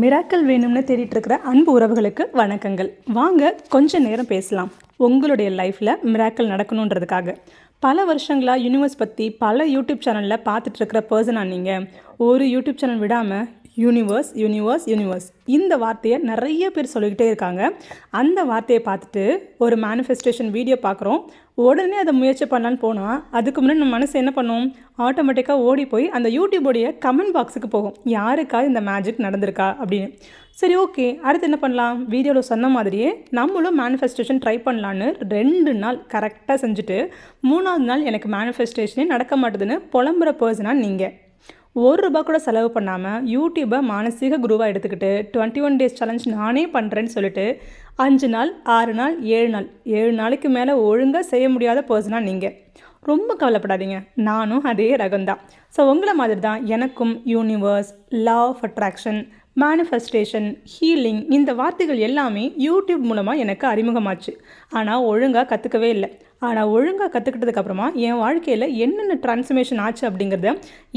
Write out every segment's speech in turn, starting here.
Miracle வேணும்னு தேடிட்டு இருக்கிற அன்பு உறவுகளுக்கு வணக்கங்கள். வாங்க கொஞ்ச நேரம் பேசலாம். உங்களுடைய லைஃப்பில் மிராக்கள் நடக்கணுன்றதுக்காக. பல வருஷங்களாக யூனிவர்ஸ் பற்றி பல யூடியூப் சேனலில் பார்த்துட்டு இருக்கிற பர்சனாக நீங்கள் ஒரு யூடியூப் சேனல் விடாமல் யூனிவர்ஸ் யூனிவர்ஸ் யூனிவர்ஸ் இந்த வார்த்தையை நிறைய பேர் சொல்லிக்கிட்டே இருக்காங்க. அந்த வார்த்தையை பார்த்துட்டு ஒரு மேனிஃபெஸ்டேஷன் வீடியோ பார்க்குறோம். உடனே அதை முயற்சி பண்ணலான்னு போனால் அதுக்கு முன்னாடி நம்ம மனசு என்ன பண்ணும்? ஆட்டோமேட்டிக்காக ஓடி போய் அந்த யூடியூபோடைய கமெண்ட் பாக்ஸுக்கு போகும். யாருக்காவது இந்த மேஜிக் நடந்திருக்கா அப்படின்னு. சரி ஓகே அடுத்து என்ன பண்ணலாம்? வீடியோவில் சொன்ன மாதிரியே நம்மளும் மேனிஃபெஸ்டேஷன் ட்ரை பண்ணலான்னு ரெண்டு நாள் கரெக்டாக செஞ்சுட்டு மூணாவது நாள் எனக்கு மேனிஃபெஸ்டேஷனே நடக்க மாட்டுதுன்னு புலம்புற பர்சனாக நீங்கள் ஒரு ரூபா கூட செலவு பண்ணாமல் யூடியூப்பை மானசீக குருவாக எடுத்துக்கிட்டு டுவெண்ட்டி ஒன் டேஸ் சேலஞ்ச் நானே பண்ணுறேன்னு சொல்லிட்டு அஞ்சு நாள் ஆறு நாள் ஏழு நாள் ஏழு நாளைக்கு மேலே ஒழுங்காக செய்ய முடியாத பர்சனாக நீங்கள் ரொம்ப கவலைப்படாதீங்க. நானும் அதே ரகம்தான் ஸோ உங்களை மாதிரி தான் எனக்கும் universe law of attraction manifestation healing இந்த வார்த்தைகள் எல்லாமே யூடியூப் மூலமாக எனக்கு அறிமுகமாச்சு. ஆனால் ஒழுங்காக கற்றுக்கவே இல்லை. ஆனால் ஒழுங்காக கற்றுக்கிட்டதுக்கப்புறமா என் வாழ்க்கையில் என்னென்ன ட்ரான்ஸ்ஃபர்மேஷன் ஆச்சு அப்படிங்கிறத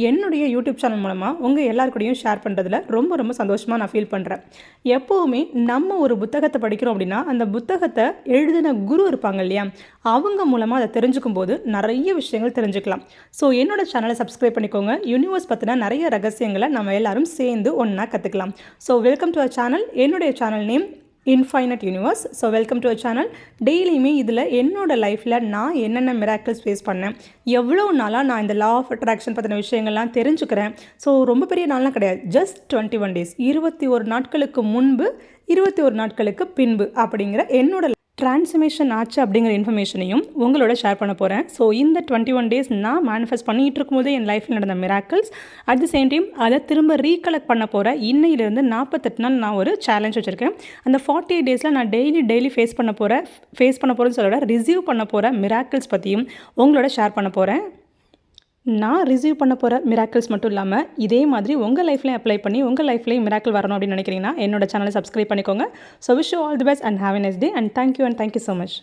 என்னுடைய யூடியூப் சேனல் மூலமாக உங்கள் எல்லாருக்கூடையும் ஷேர் பண்ணுறதுல ரொம்ப ரொம்ப சந்தோஷமாக நான் ஃபீல் பண்ணுறேன் எப்போவுமே நம்ம ஒரு புத்தகத்தை படிக்கிறோம் அப்படின்னா அந்த புத்தகத்தை எழுதின குரு இருப்பாங்க இல்லையா அவங்க மூலமாக அதை தெரிஞ்சுக்கும் போது நிறைய விஷயங்கள் தெரிஞ்சுக்கலாம். ஸோ என்னோட சேனலை சப்ஸ்கிரைப் பண்ணிக்கோங்க. யூனிவர்ஸ் பற்றின நிறைய ரகசியங்களை நம்ம எல்லாரும் சேர்ந்து ஒன்றா கற்றுக்கலாம் so welcome to a channel என்னுடைய channel name infinite universe so welcome to a channel டெய்லியுமே இதில் என்னோடய லைஃப்பில் நான் என்னென்ன மிராக்கிள்ஸ் ஃபேஸ் பண்ணேன்? எவ்வளோ நாளாக நான் இந்த லா ஆஃப் அட்ராக்ஷன் பற்றின விஷயங்கள்லாம் தெரிஞ்சுக்கிறேன்? ஸோ ரொம்ப பெரிய நாள்லாம் கிடையாது. ஜஸ்ட் டுவெண்ட்டி ஒன் டேஸ் இருபத்தி ஒரு நாட்களுக்கு முன்பு இருபத்தி ஒரு நாட்களுக்கு பின்பு அப்படிங்கிற என்னோட ட்ரான்ஸ்ஃபர்மேஷன் ஆச்சு அப்படிங்கிற இன்ஃபர்மேஷனையும் உங்களோட ஷேர் பண்ண போகிறேன் ஸோ இந்த டுவெண்ட்டி ஒன் டேஸ் நான் மேனிஃபெஸ்ட் பண்ணிகிட்டு இருக்கும்போது என் லைஃப்பில் நடந்த miracles at the same time அதை திரும்ப ரீகலெக்ட் பண்ண போகிற இன்னையிலேருந்து நாற்பத்தெட்டு நாள் நான் ஒரு சேலஞ்ச் வச்சுருக்கேன். அந்த ஃபார்ட்டி எயிட் டேஸில் நான் டெய்லி டெய்லி ஃபேஸ் பண்ண போகிற ஃபேஸ் பண்ண போகிறேன்னு சொல்லோட ரிசீவ் பண்ண போகிற மிராக்கிள்ஸ் பற்றியும் உங்களோட ஷேர் பண்ண போகிறேன் நான் ரிசீவ் பண்ண போகிற மிராக்கிள்ஸ் மட்டும் இல்லாமல் இதே மாதிரி உங்கள் லைஃப்லையும் அப்ளை பண்ணி உங்கள் லைஃப்லையும் மிராக்கிள் வரணும் அப்படின்னு நினைக்கிறீங்கன்னா என்னோட சேனலை சப்ஸ்கிரைப் பண்ணிக்கோங்க. So wish all the best and have a nice day and thank you and thank you so much